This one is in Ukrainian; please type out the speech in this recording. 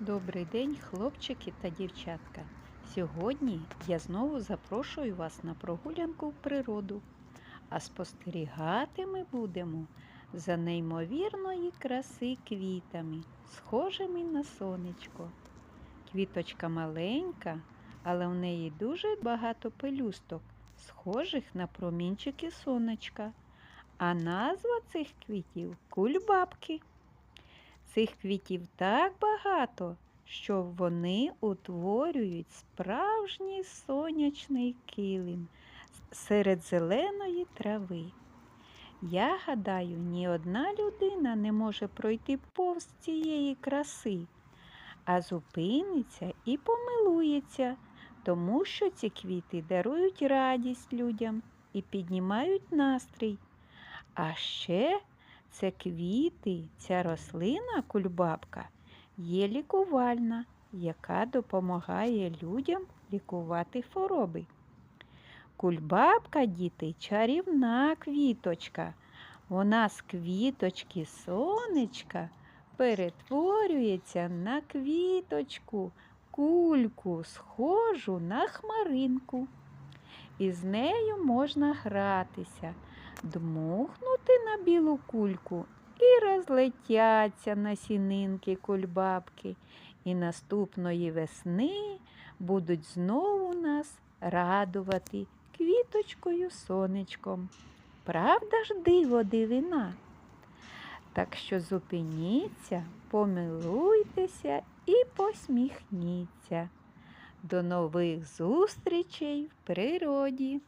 Добрий день, хлопчики та дівчатка. Сьогодні я знову запрошую вас на прогулянку в природу, а спостерігати ми будемо за неймовірної краси квітами, схожими на сонечко. Квіточка маленька, але в неї дуже багато пелюсток, схожих на промінчики сонечка. А назва цих квітів кульбабки. Цих квітів так багато, що вони утворюють справжній сонячний килим серед зеленої трави. Я гадаю, ні одна людина не може пройти повз цієї краси, а зупиниться і помилується, тому що ці квіти дарують радість людям і піднімають настрій. А ще це квіти, ця рослина кульбабка є лікувальна, яка допомагає людям лікувати хвороби. Кульбабка, діти, чарівна квіточка. Вона з квіточки сонечка перетворюється на квіточку, кульку, схожу на хмаринку. І з нею можна гратися дмухнути на білу кульку і розлетяться насінинки кульбабки, і наступної весни будуть знову нас радувати квіточкою сонечком. Правда ж диво дивина? Так що зупиніться, помилуйтеся і посміхніться. До нових зустрічей в природі!